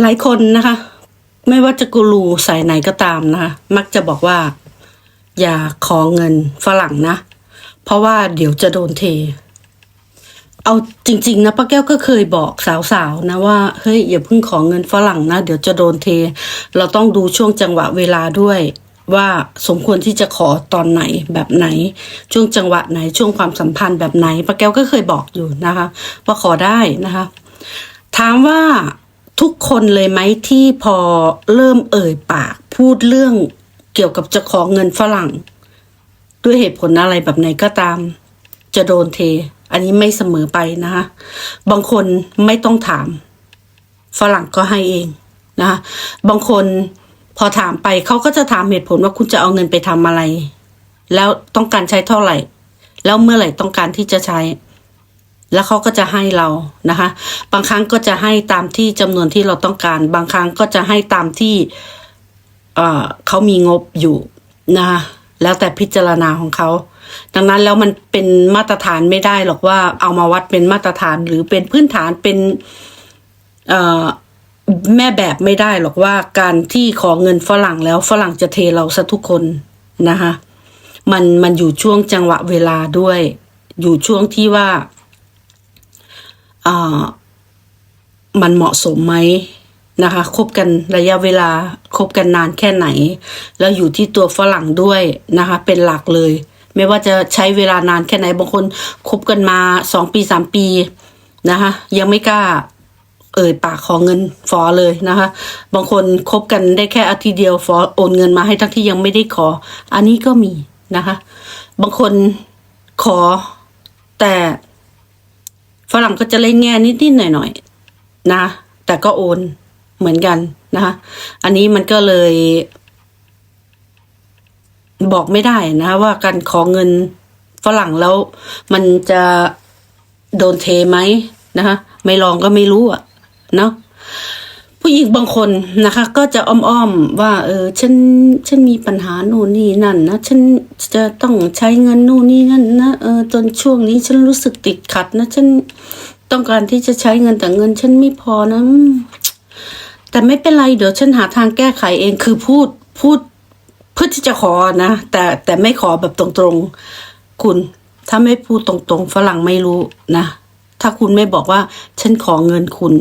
หลายคนนะคะ ไม่ว่าจะกูรูสายไหนก็ตามนะคะ มักจะบอกว่า อย่าขอเงินฝรั่งนะ เพราะว่าเดี๋ยวจะโดนเท เอาจริง ๆ นะป้าแก้วก็เคยบอกสาวๆนะว่าเฮ้ยอย่าเพิ่งขอเงินฝรั่งนะ เดี๋ยวจะโดนเท เราต้องดูช่วงจังหวะเวลาด้วยว่าสมควรที่จะขอตอนไหนแบบไหน ช่วงจังหวะไหนช่วงความสัมพันธ์แบบไหนป้าแก้วก็เคยบอกอยู่นะคะว่าขอได้นะคะ ถามว่า ทุกคนเลยไหมที่พอเริ่มเอ่ยปาก พูดเรื่องเกี่ยวกับจะขอเงินฝรั่ง ด้วยเหตุผลอะไรแบบไหนก็ตาม จะโดนเท อันนี้ไม่เสมอไปนะคะ บางคนไม่ต้องถาม ฝรั่งก็ให้เองนะคะบางคนพอถามไปเขาก็จะถามเหตุผลว่าคุณจะเอาเงินไปทำอะไร แล้วต้องการใช้เท่าไหร่ แล้วเมื่อไหร่ต้องการที่จะใช้ แล้วเขาก็จะให้เรานะคะ บางครั้งก็จะให้ตามที่จำนวนที่เราต้องการ บางครั้งก็จะให้ตามที่เอ่อเขามีงบอยู่นะคะแล้วแต่พิจารณาของเขา ดังนั้นแล้วมันเป็นมาตรฐานไม่ได้หรอกว่าเอามาวัดเป็นมาตรฐานหรือเป็นพื้นฐานเป็นแม่แบบไม่ได้หรอกว่าการที่ขอเงินฝรั่งแล้วฝรั่งจะเทเราซะทุกคนนะคะ มันมันอยู่ช่วงจังหวะเวลาด้วย อยู่ช่วงที่ว่า มันเหมาะสมไหมนะคะคบกันระยะเวลาคบกันนานแค่ไหน แล้วอยู่ที่ตัวฝรั่งด้วยนะคะ เป็นหลักเลย ไม่ว่าจะใช้เวลานานแค่ไหนบางคนคบกันมาสองปีสามปีนะคะ ยังไม่กล้าเอ่ยปากขอเงินฟอเลยนะคะ บางคนคบกันได้แค่อาทิตย์เดียวฟอโอนเงินมาให้ทั้งที่ยังไม่ได้ขอ อันนี้ก็มีนะคะ บางคนขอแต่ ฝรั่งก็จะเล่นแง่นิดๆหน่อยๆนะ แต่ก็โอนเหมือนกันนะคะ อันนี้มันก็เลย บอกไม่ได้นะคะว่าการขอเงินฝรั่งแล้ว มันจะโดนเทไหมนะคะ ไม่ลองก็ไม่รู้อะเนาะ ผู้หญิงบางคนนะคะ ก็จะอ้อมๆว่า เออฉันฉันมีปัญหาโน่นนี่นั่นนะฉันจะต้องใช้เงินโน่นนี่นั่นนะเออจนช่วงนี้ฉันรู้สึกติดขัดนะฉันต้องการที่จะใช้เงินแต่เงินฉันไม่พอนะแต่ไม่เป็นไรเดี๋ยวฉันหาทางแก้ไขเองคือพูดพูดเพื่อที่จะขอนะ แต่แต่ไม่ขอแบบตรงๆ คุณ ถ้าไม่พูดตรงๆ ฝรั่งไม่รู้นะ ถ้าคุณไม่บอกว่า ฉันขอเงินคุณ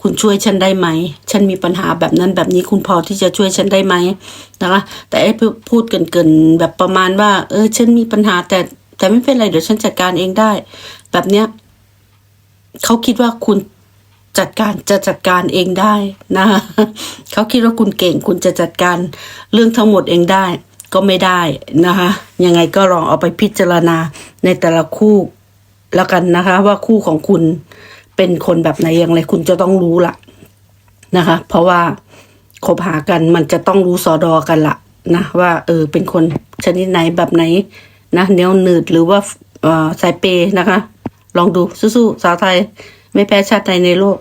คุณช่วยฉันได้ไหม ฉันมีปัญหาแบบนั้นแบบนี้คุณพอที่จะช่วยฉันได้ไหมนะคะ แต่ไอ้พูดเกินๆแบบประมาณว่า เออ ฉันมีปัญหาแต่แต่ไม่เป็นไรเดี๋ยวฉันจัดการเองได้ แบบเนี้ยเขาคิดว่าคุณจัดการจะจัดการเองได้นะคะเขาคิดว่าคุณเก่งคุณจะจัดการเรื่องทั้งหมดเองได้ก็ไม่ได้นะคะ ยังไงก็ลองเอาไปพิจารณาในแต่ละคู่แล้วกันนะคะ ว่าคู่ของคุณ เป็นคนแบบไหนอย่างไรคุณจะต้องรู้ละนะคะ เพราะว่าคบหากันมันจะต้องรู้สอดอกันละนะว่าเออเป็นคนชนิดไหนแบบไหนนะเนวหนืดหรือว่าเออสายเปย์นะคะ ลองดูสู้ๆสาวไทย ไม่แพ้ชาติไทยในโลก